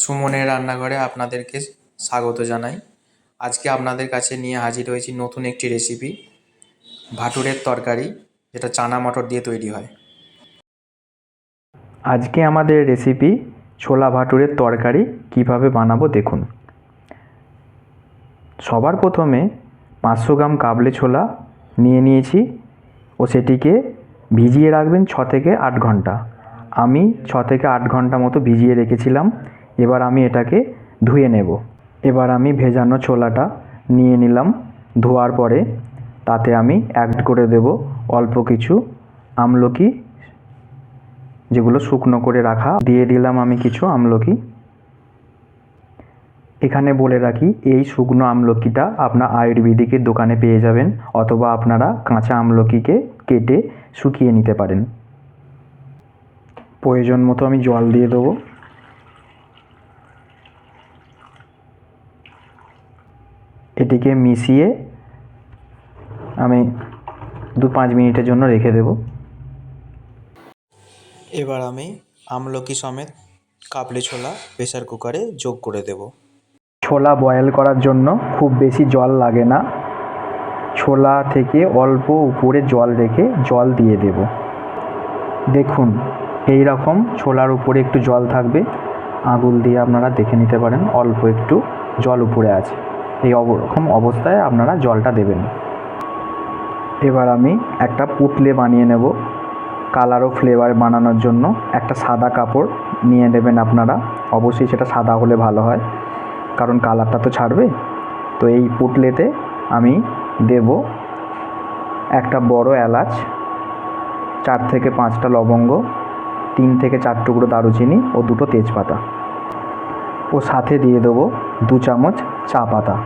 সুমনের রান্নাঘরে আপনাদেরকে স্বাগত জানাই। আজকে আপনাদের কাছে নিয়ে হাজির হয়েছি নতুন একটি রেসিপি ভাটুরের তরকারি, যেটা চানা মটর দিয়ে তৈরি হয়। আজকে আমাদের রেসিপি ছোলা ভাটুরের তরকারি, কীভাবে বানাবো দেখুন। সবার প্রথমে পাঁচশো গ্রাম কাবলে ছোলা নিয়ে নিয়েছি ও সেটিকে ভিজিয়ে রাখবেন ছ থেকে আট ঘণ্টা। আমি ছ থেকে আট ঘণ্টা মতো ভিজিয়ে রেখেছিলাম। এবার আমি এটাকে ধুয়ে নেব। এবার আমি ভেজানো ছোলাটা নিয়ে নিলাম। ধোয়ার পরে তাতে আমি অ্যাড করে দেব অল্প কিছু আমলকি, যেগুলো শুকনো করে রাখা। দিয়ে দিলাম আমি কিছু আমলকি। এখানে বলে রাখি, এই শুকনো আমলকিটা আপনার আয়ুর্বেদিকের দোকানে পেয়ে যাবেন অথবা আপনারা কাঁচা আমলকিকে কেটে শুকিয়ে নিতে পারেন। প্রয়োজন মতো আমি জল দিয়ে দেবো। এটিকে মিশিয়ে আমি দু পাঁচ মিনিটের জন্য রেখে দেবো। এবার আমি আমলকি সমেত কাবলি ছোলা প্রেসার কুকারে যোগ করে দেব। ছোলা বয়েল করার জন্য খুব বেশি জল লাগে না। ছোলা থেকে অল্প উপরে জল রেখে জল দিয়ে দেব। দেখুন এই রকম ছোলার উপরে একটু জল থাকবে। আঙুল দিয়ে আপনারা দেখে নিতে পারেন অল্প একটু জল উপরে আছে। এই অব- রকম অবস্থায় আপনারা জলটা দেবেন। এবার আমি একটা পুটলে বানিয়ে নেব। কালার ও ফ্লেভার বানানোর জন্য একটা সাদা কাপড় নিয়ে নেবেন আপনারা। অবশ্যই সেটা সাদা হলে ভালো হয়, কারণ কালারটা তো ছাড়বে। তো এই পুটলেতে আমি দেব একটা বড় এলাচ, চার থেকে পাঁচটা লবঙ্গ, তিন থেকে চার টুকরো দারুচিনি ও দুটো তেজপাতা। ও সাথে দিয়ে দেবো দু চামচ চা পাতা।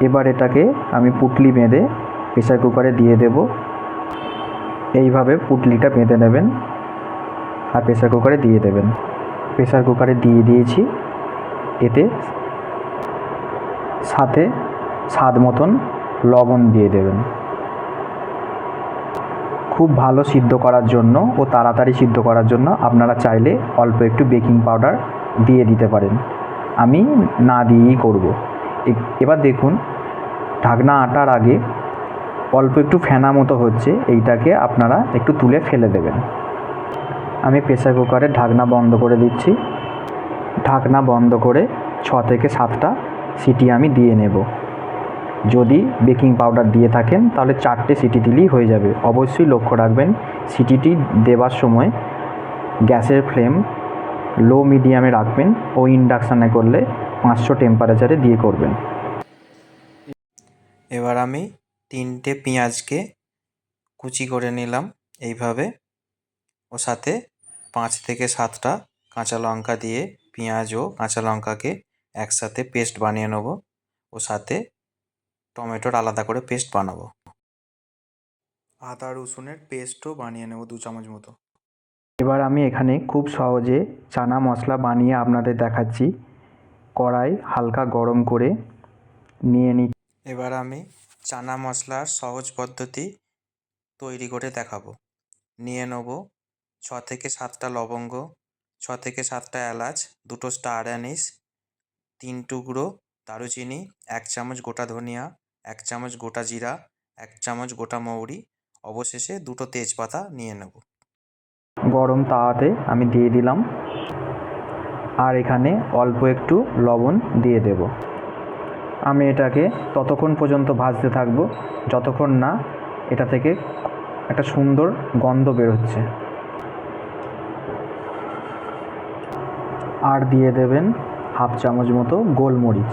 এবার এটাকে আমি পুটলি বেঁধে প্রেসার কুকারে দিয়ে দেব। এইভাবে পুটলিটা বেঁধে নেবেন আর প্রেসার কুকারে দিয়ে দেবেন। প্রেসার কুকারে দিয়ে দিয়েছি। এতে সাথে স্বাদ মতন লবণ দিয়ে দেবেন। খুব ভালো সিদ্ধ করার জন্য ও তাড়াতাড়ি সিদ্ধ করার জন্য আপনারা চাইলে অল্প একটু বেকিং পাউডার দিয়ে দিতে পারেন। আমি না দিয়েই করব। এবার দেখুন, ঢাকনা আটার আগে অল্প একটু ফেনা মতো হচ্ছে, এইটাকে আপনারা একটু তুলে ফেলে দেবেন। আমি প্রেসার কুকারের ঢাকনা বন্ধ করে দিচ্ছি। ঢাকনা বন্ধ করে ছ থেকে সাতটা সিটি আমি দিয়ে নেব। যদি বেকিং পাউডার দিয়ে থাকেন, তাহলে চারটে সিটি দিলেই হয়ে যাবে। অবশ্যই লক্ষ্য রাখবেন, সিটিটি দেওয়ার সময় গ্যাসের ফ্লেম লো মিডিয়ামে রাখবেন, ও ইন্ডাকশানে করলে পাঁচশো টেম্পারেচারে দিয়ে করবেন। এবার আমি তিনটে পেঁয়াজকে কুচি করে নিলাম এইভাবে। ও সাথে পাঁচ থেকে সাতটা কাঁচা লঙ্কা দিয়ে পেঁয়াজ ও কাঁচা লঙ্কাকে একসাথে পেস্ট বানিয়ে নেব। ও সাথে টমেটোর আলাদা করে পেস্ট বানাবো। আদা রসুনের পেস্টও বানিয়ে নেব দু চামচ মতো। এবার আমি এখানে খুব সহজে চানা মশলা বানিয়ে আপনাদের দেখাচ্ছি। কড়াই হালকা গরম করে নিয়ে নি এবার আমি চানা মশলার সহজ পদ্ধতি তৈরি করে দেখাবো। নিয়ে নেব ছ থেকে সাতটা লবঙ্গ ছ থেকে সাতটা এলাচ দুটো স্টার অ্যানিস তিন টুকরো দারুচিনি এক চামচ গোটা ধনিয়া এক চামচ গোটা জিরা, এক চামচ গোটা মৌরি, অবশেষে দুটো তেজপাতা নিয়ে নেব। গরম তাওয়াতে আমি দিয়ে দিলাম। আর এখানে অল্প একটু লবণ দিয়ে দেব। আমি এটাকে ততক্ষণ পর্যন্ত ভাজতে থাকব, যতক্ষণ না এটা থেকে একটা সুন্দর গন্ধ বেরোচ্ছে আর দিয়ে দেবেন হাফ চামচ মতো গোলমরিচ।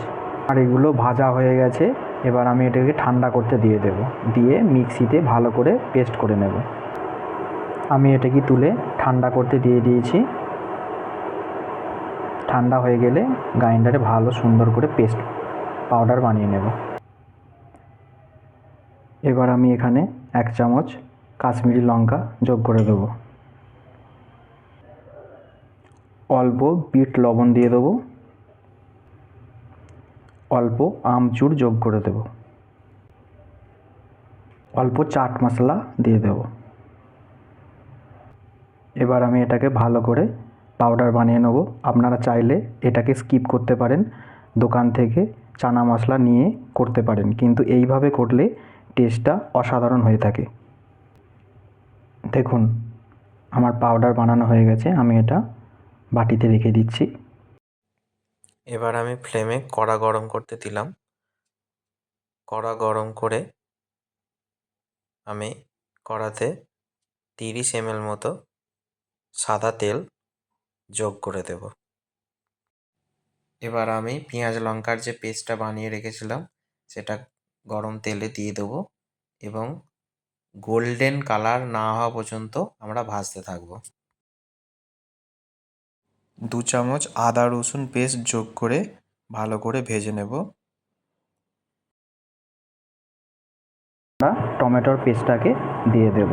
আর এগুলো ভাজা হয়ে গেছে। এবার আমি এটাকে ঠান্ডা করতে দিয়ে দেব। দিয়ে মিক্সিতে ভালো করে পেস্ট করে নেব। আমি এটাকে তুলে ঠান্ডা করতে দিয়ে দিয়েছি। ঠান্ডা হয়ে গেলে গ্রাইন্ডারে ভালো সুন্দর করে পেস্ট পাউডার বানিয়ে নেব। এবার আমি এখানে এক চামচ কাশ্মীরি লঙ্কা যোগ করে দেবো। অল্প বিট লবণ দিয়ে দেবো। অল্প আমচুর যোগ করে দেবো। অল্প চাট মশলা দিয়ে দেবো। এবার আমি এটাকে ভালো করে পাউডার বানিয়ে নেব। আপনারা চাইলে এটাকে স্কিপ করতে পারেন। দোকান থেকে চানা মশলা নিয়ে করতে পারেন। কিন্তু এইভাবে করলে টেস্টটা অসাধারণ হয়ে থাকে। দেখুন, আমার পাউডার বানানো হয়ে গেছে। আমি এটা বাটিতে রেখে দিচ্ছি। এবার আমি ফ্লেমে কড়া গরম করতে দিলাম। কড়া গরম করে আমি কড়াতে তিরিশ এমএল মতো সাদা তেল যোগ করে দেব। এবার আমি পেঁয়াজ লঙ্কার যে পেস্টটা বানিয়ে রেখেছিলাম, সেটা গরম তেলে দিয়ে দেবো এবং গোল্ডেন কালার না হওয়া পর্যন্ত আমরা ভাজতে থাকব। দু চামচ আদা রসুন পেস্ট যোগ করে ভালো করে ভেজে নেব। টমেটোর পেস্টটাকে দিয়ে দেব।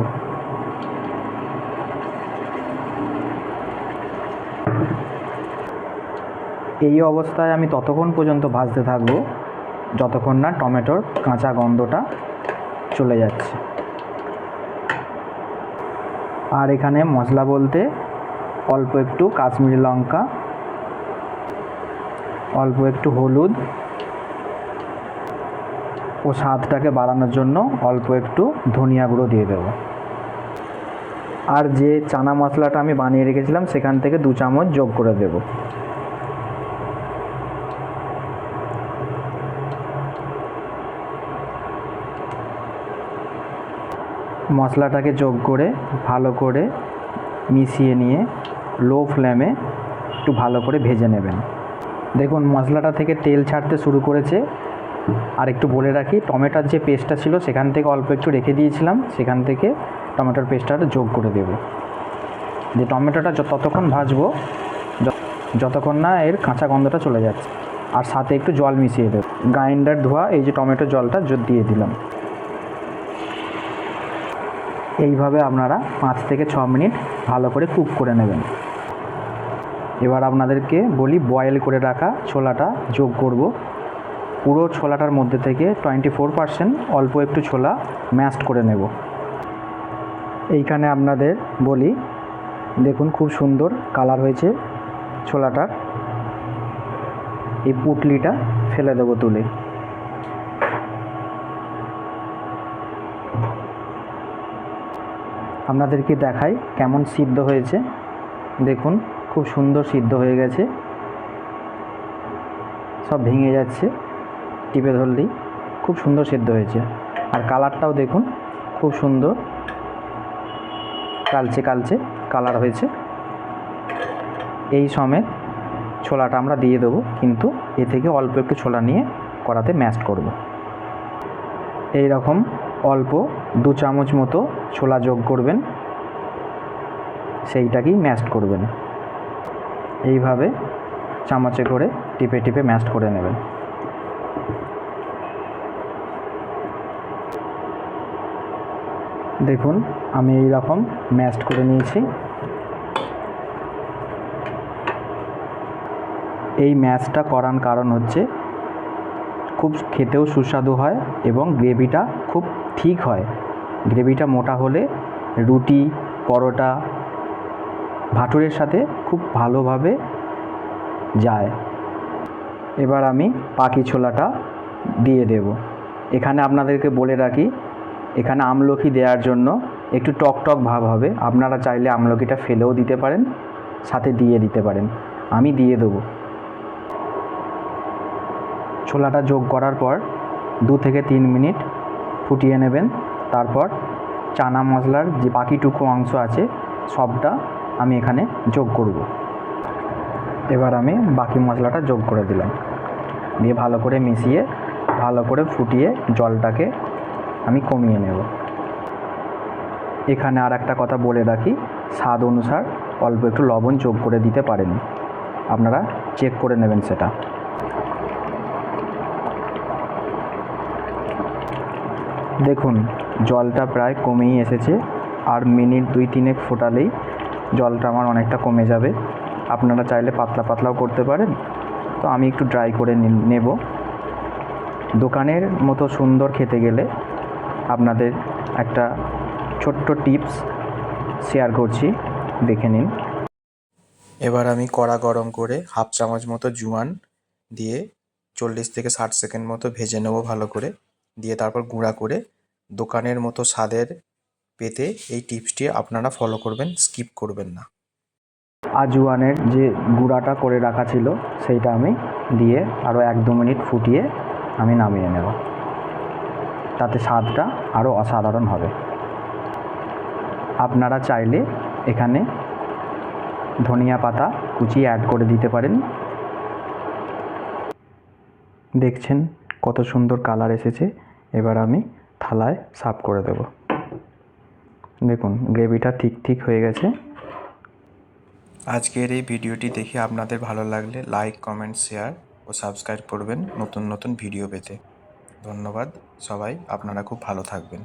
এই অবস্থায় আমি ততক্ষণ পর্যন্ত ভাজতে থাকব, যতক্ষণ না টমেটোর কাঁচা গন্ধটা চলে যাচ্ছে। আর এখানে মশলা বলতে অল্প একটু কাশ্মীরি লঙ্কা, অল্প একটু হলুদ ও স্বাদটাকে বাড়ানোর জন্য অল্প একটু ধনিয়া গুঁড়ো দিয়ে দেবো। আর যে চানা মশলাটা আমি বানিয়ে রেখেছিলাম সেখান থেকে দু চামচ যোগ করে দেব। মশলাটাকে যোগ করে, ভালো করে মিশিয়ে নিয়ে লো ফ্লেমে একটু ভালো করে ভেজে নেবেন। দেখুন, মশলাটা থেকে তেল ছাড়তে শুরু করেছে। আর একটু বলে রাখি, টমেটোর যে পেস্টটা ছিল, সেখান থেকে অল্প একটু রেখে দিয়েছিলাম। সেখান থেকে টমেটোর পেস্টটা যোগ করে দেব। যে টমেটোটা ততক্ষণ ভাজবো যতক্ষণ না এর কাঁচা গন্ধটা চলে যাচ্ছে। আর সাথে একটু জল মিশিয়ে দেবো। গ্রাইন্ডার ধোয়া, এই যে টমেটো জলটা জো- দিয়ে দিলাম। এইভাবে আপনারা পাঁচ থেকে ছ মিনিট ভালো করে কুক করে নেবেন। এবার আপনাদেরকে বলি বয়েল করে রাখা ছোলাটা যোগ করব। পুরো ছোলাটার মধ্যে থেকে টোয়েন্টি ফোর অল্প একটু ছোলা ম্যাশড করে নেব। এইখানে আপনাদের বলি, দেখুন খুব সুন্দর কালার হয়েছে ছোলাটার। এই পুটলিটা ফেলে দেবো তুলে। আপনাদেরকে দেখাই কেমন সিদ্ধ হয়েছে। দেখুন, খুব সুন্দর সিদ্ধ হয়ে গেছে। সব ভেঙে যাচ্ছে, টিপে ধরলেই খুব সুন্দর সিদ্ধ হয়েছে। আর কালারটাও দেখুন, খুব সুন্দর। কালচে কালচে কালার হয়েছে। এই সমেত ছোলাটা আমরা দিয়ে দেবো, কিন্তু এ থেকে অল্প একটু ছোলা নিয়ে কড়াতে ম্যাশ করব। এই রকম অল্প দু চামচ মতো ছোলা যোগ করবেন। সেইটাকেই ম্যাশ করবেন। এইভাবে চামচে করে টিপে টিপে ম্যাশ করে নেবেন। দেখুন, আমি এই রকম ম্যাশড করে নিয়েছি। এই ম্যাশটা করার কারণ হচ্ছে, খুব খেতেও সুস্বাদু হয় এবং গ্রেভিটা খুব ঠিক হয়। গ্রেভিটা মোটা হলে রুটি, পরোটা, ভাটুরের সাথে খুব ভালোভাবে যায়। এবার আমি পাখি ছোলাটা দিয়ে দেব। এখানে আপনাদেরকে বলে রাখি, এখানে আমলকি দেওয়ার জন্য একটু টক টক ভাব হবে। আপনারা চাইলে আমলকিটা ফেলেও দিতে পারেন, সাথে দিয়ে দিতে পারেন। আমি দিয়ে দেবো। ছোলাটা যোগ করার পর দু থেকে তিন মিনিট ফুটিয়ে নেবেন। তারপর চানা মশলার যে বাকিটুকু অংশ আছে, সবটা আমি এখানে যোগ করব। এবার আমি বাকি মশলাটা যোগ করে দিলাম। দিয়ে ভালো করে মিশিয়ে, ভালো করে ফুটিয়ে জলটাকে আমি কমিয়ে নেব। এখানে আর একটা কথা বলে রাখি, স্বাদ অনুসার অল্প একটু লবণ যোগ করে দিতে পারেন। আপনারা চেক করে নেবেন সেটা। দেখুন, জলটা প্রায় কমেই এসেছে। আর মিনিট দুই তিনেক ফোটালেই জলটা আমার অনেকটা কমে যাবে। আপনারা চাইলে পাতলা পাতলাও করতে পারেন। তো আমি একটু ড্রাই করে নেব। দোকানের মতো সুন্দর খেতে গেলে আপনাদের একটা ছোট্ট টিপস শেয়ার করছি। দেখে নিন। এবার আমি কড়া গরম করে হাফ চামচ মতো জোয়ান দিয়ে চল্লিশ থেকে ষাট সেকেন্ড মতো ভেজে নেব ভালো করে। দিয়ে তারপর গুঁড়া করে দোকানের মতো স্বাদের পেতে এই টিপসটি আপনারা ফলো করবেন স্কিপ করবেন না। আজওয়ানের যে গুঁড়াটা করে রাখা ছিল, সেইটা আমি দিয়ে আরও এক দু মিনিট ফুটিয়ে আমি নামিয়ে নেব। তাতে স্বাদটা আরও অসাধারণ হবে। আপনারা চাইলে এখানে ধনিয়া পাতা কুচি অ্যাড করে দিতে পারেন। দেখছেন কত সুন্দর কালার এসেছে। এবার আমি থালায় সার্ভ করে দেব। দেখুন, গ্রেভিটা ঠিক ঠিক হয়ে গেছে। আজকের এই ভিডিওটি দেখে আপনাদের ভালো লাগলে লাইক, কমেন্ট, শেয়ার ও সাবস্ক্রাইব করবেন নতুন নতুন ভিডিও পেতে। ধন্যবাদ, সবাই আপনারা খুব ভালো থাকবেন।